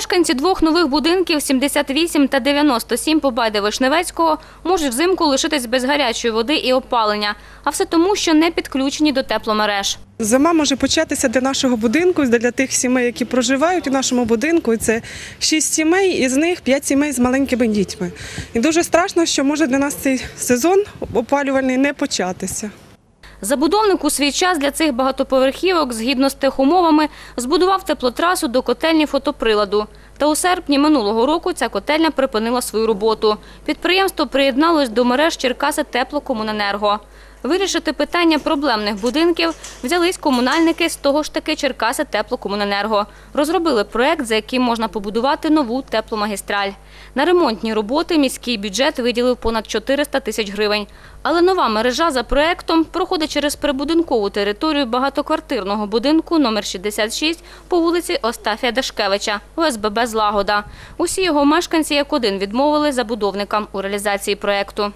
Мешканці двох нових будинків 78 та 97 по Байде Вишневецького можуть взимку лишитись без гарячої води і опалення, а все тому, що не підключені до тепломереж. Зима може початися для нашого будинку, для тих сімей, які проживають у нашому будинку. Це шість сімей, із них п'ять сімей з маленькими дітьми. І дуже страшно, що може для нас цей сезон опалювальний не початися. Забудовник у свій час для цих багатоповерхівок, згідно з техумовами, збудував теплотрасу до котельні фотоприладу. Та у серпні минулого року ця котельня припинила свою роботу. Підприємство приєдналось до мереж Черкаси Теплокомуненерго. Вирішити питання проблемних будинків взялись комунальники з того ж таки Черкаси Теплокомуненерго. Розробили проект, за яким можна побудувати нову тепломагістраль. На ремонтні роботи міський бюджет виділив понад 400 тисяч гривень. Але нова мережа за проектом проходить через прибудинкову територію багатоквартирного будинку номер 66 по вулиці Остафія Дашкевича, ОСББ «Злагода». Усі його мешканці як один відмовили забудовникам у реалізації проекту.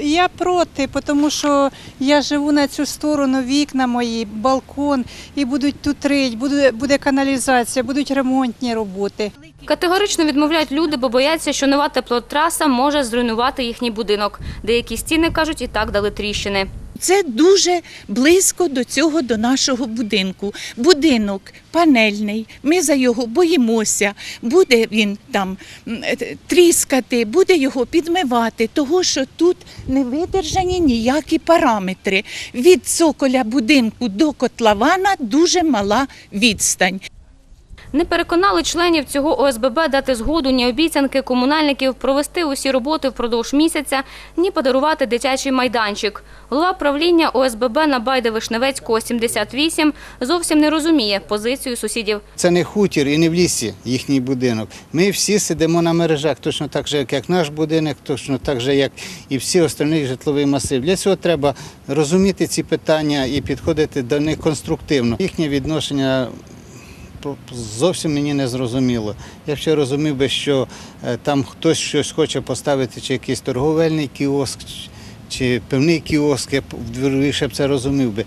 Я проти, тому що я живу на цю сторону, вікна мої, балкон, і будуть тут рить, буде, буде каналізація, будуть ремонтні роботи. Категорично відмовляють люди, бо бояться, що нова теплотраса може зруйнувати їхній будинок. Деякі стіни, кажуть, і так дали тріщини. Це дуже близько до цього, до нашого будинку. Будинок панельний, ми за його боїмося. Буде він там е, тріскати, буде його підмивати, того що тут не видержані ніякі параметри. Від цоколя будинку до котлована дуже мала відстань. Не переконали членів цього ОСББ дати згоду ні обіцянки комунальників провести усі роботи впродовж місяця, ні подарувати дитячий майданчик. Голова правління ОСББ на Байде Вишневецького 78 зовсім не розуміє позицію сусідів. Це не хутір і не в лісі їхній будинок. Ми всі сидимо на мережах, точно так же, як наш будинок, точно так же, як і всі остальні житловий масив. Для цього треба розуміти ці питання і підходити до них конструктивно. Їхнє відношення зовсім мені не зрозуміло. Я ще розумів би, що е, там хтось щось хоче поставити, чи якийсь торговельний кіоск, чи- певний кіоск, я б вірніше б це розумів би.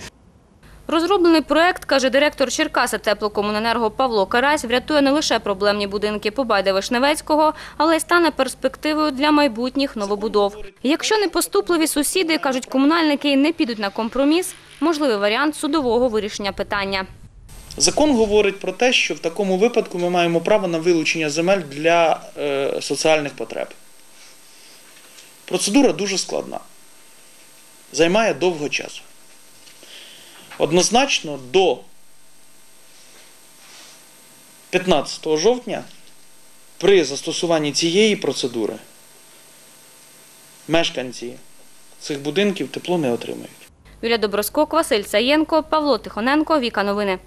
Розроблений проект, каже директор Черкаси теплокомуненерго Павло Карась, врятує не лише проблемні будинки по Байде Вишневецького, але й стане перспективою для майбутніх новобудов. Якщо непоступливі сусіди, кажуть комунальники, не підуть на компроміс, можливий варіант судового вирішення питання. Закон говорить про те, що в такому випадку ми маємо право на вилучення земель для е, соціальних потреб. Процедура дуже складна, займає довго часу. Однозначно, до 15 жовтня при застосуванні цієї процедури мешканці цих будинків тепло не отримають. Юлія Доброскок, Василь Саєнко, Павло Тихоненко, Віка Новини.